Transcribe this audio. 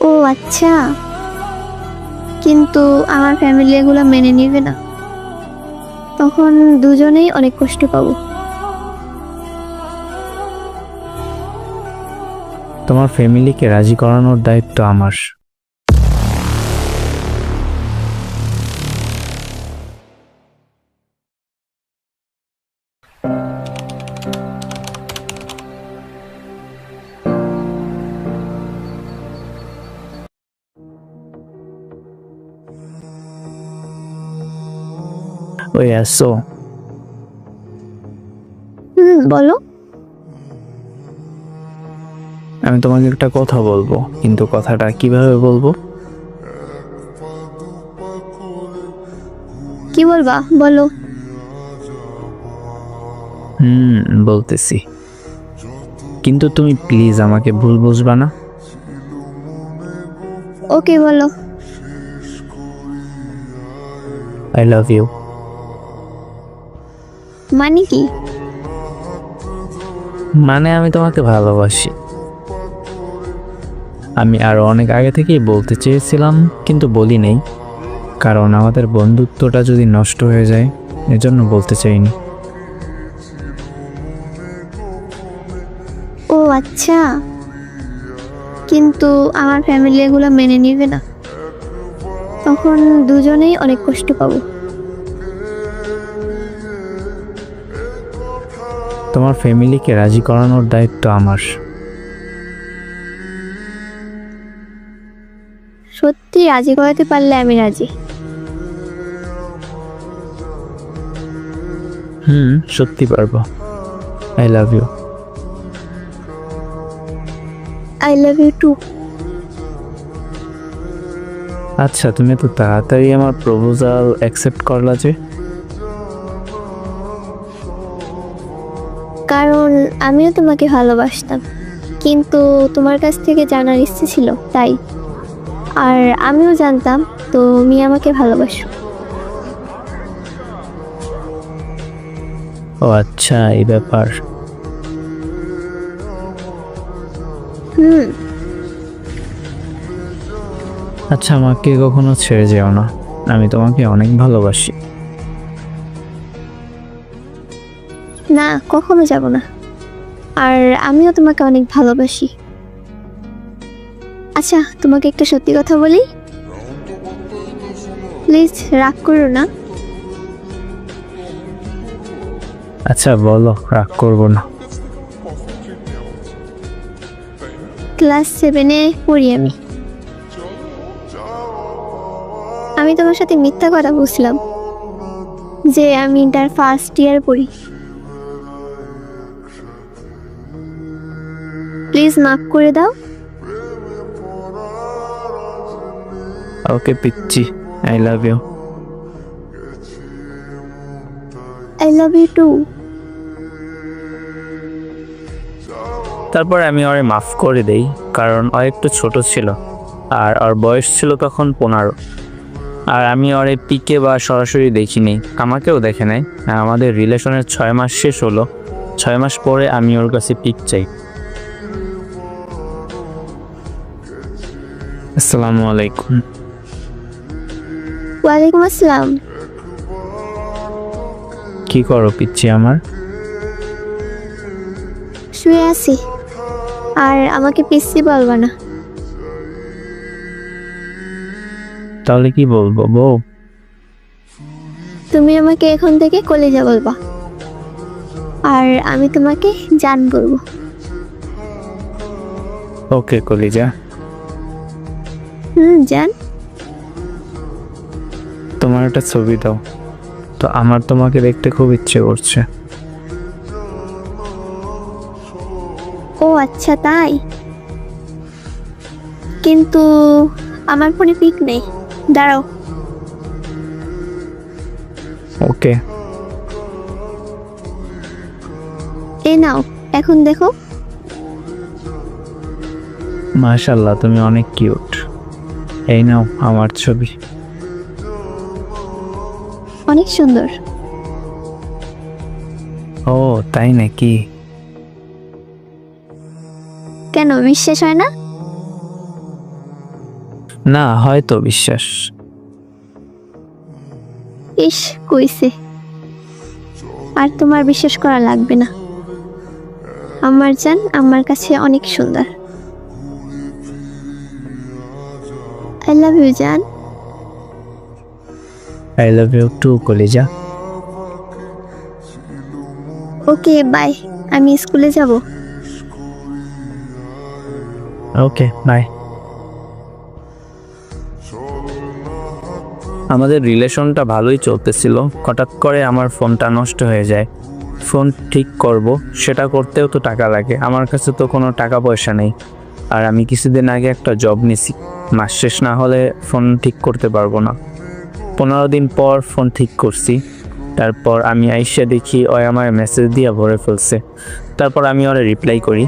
ও আচ্ছা। কিন্তু আমার ফ্যামিলি এগুলো মেনে নেবে না। তখন দুজনেই অনেক কষ্ট পাবো। তোমার ফ্যামিলিকে রাজি করানোর দায়িত্ব আমার। ওই আসো হুম বলো। আমি তোমাকে একটা কথা বলব কিন্তু কথাটা কীভাবে বলব? কি বলবা? বলো। হুম বলতেছি। কিন্তু তুমি প্লিজ আমাকে ভুল বুঝবা না। ওকে বলো। আই লাভ ইউ মানে কি? মানে আমি তোমাকে ভালোবাসি। আমি আরও অনেক আগে থেকেই বলতে চেয়েছিলাম কিন্তু বলি নেই। কারণ আমাদের বন্ধুত্বটা যদি নষ্ট হয়ে যায় এজন্য বলতে চাইনি। ও আচ্ছা। কিন্তু আমার ফ্যামিলি এগুলো মেনে নেবে না। তখন দুজনেই অনেক কষ্ট পাবো। তোমার ফ্যামিলিকে রাজি করানোর দায়িত্ব আমার। সত্যি রাজি করাতে পারলে আমি রাজি। হুম সত্যি পারব। I love you I love you too আচ্ছা তুমি তো তাড়াতাড়ি আমার প্রপোজাল অ্যাকসেপ্ট করলা যে। আমিও তোমাকে ভালোবাসতাম। কিন্তু তোমার কাছ থেকে জানার ইচ্ছে ছিল তাই। আর আমিও জানতাম তুমি আমাকে ভালোবাসো। ও আচ্ছা এই ব্যাপার। হুম। আচ্ছা আমাকে কখনো ছেড়ে যেও না। আমি তোমাকে অনেক ভালোবাসি। না কখনো যাব না। আর আমিও তোমাকে অনেক ভালোবাসি। আচ্ছা তোমাকে একটা সত্যি কথা বলি? প্লিজ রাগ করো না। আচ্ছা বলো রাগ করব না। ক্লাস সেভেনে পড়ি আমি। আমি তোমার সাথে মিথ্যা কথা বুঝলাম যে আমি ইন্টার ফার্স্ট ইয়ার পড়ি। প্লিজ মাফ করে দাও। ওকে পিচ্ছি I love you I love you too তারপর আমি ওরে মাফ করে দেই কারণ ও একটু ছোট ছিল আর ওর বয়স ছিল তখন পনেরো। আর আমি ওরে পিকে বা সরাসরি দেখিনি আমাকেও দেখে নাই। আমাদের রিলেশনের ছয় মাস শেষ হলো ছয় মাস পরে আমি ওর কাছে পিক চাই। আসসালামু আলাইকুম। ওয়ালাইকুম আসসালাম। কি করো পিচ্ছি আমার? শুয়ে আছি। আর আমাকে পিসি বলবা না। তাহলে কি বলব বউ? তুমি আমাকে এখন থেকে কলেজা বলবা। আর আমি তোমাকে জান বলব। ওকে কলিজা। হুম জান। তোমার একটা ছবি দাও। তো আমার তোমাকে দেখতে খুব ইচ্ছে করছে। ও আচ্ছা তাই। কিন্তু আমার ফোনে পিক নেই। দাঁড়াও। ওকে। এই নাও এখন দেখো। মাশাল্লাহ তুমি অনেক কিউট। এই নাও আমার ছবি। অনেক সুন্দর। ও তাই নাকি? কেন বিশ্বাস হয় না? না হয়তো বিশ্বাস। ইস কইছে। আর তোমার বিশ্বাস করা লাগবে না। আমার জান আমার কাছে অনেক সুন্দর। আই লাভ ইউ জান আই লাভ ইউ টু কলিজা। ওকে বাই আমি স্কুলে যাব। ওকে বাই আমাদের রিলেশনটা ভালোই চলতেছিল। হঠাৎ করে আমার ফোনটা নষ্ট হয়ে যায়। ফোন ঠিক করব সেটা করতেও তো টাকা লাগে। আমার কাছে তো কোনো টাকা পয়সা নেই। আর আমি কিছুদিন আগে একটা জব নিছি। মাস শেষ না হলে ফোন ঠিক করতে পারব না। পনেরো দিন পর ফোন ঠিক করছি। তারপর আমি আইসা দেখি ওই আমার মেসেজ দিয়ে ভরে ফেলছে। তারপর আমি ওরা রিপ্লাই করি।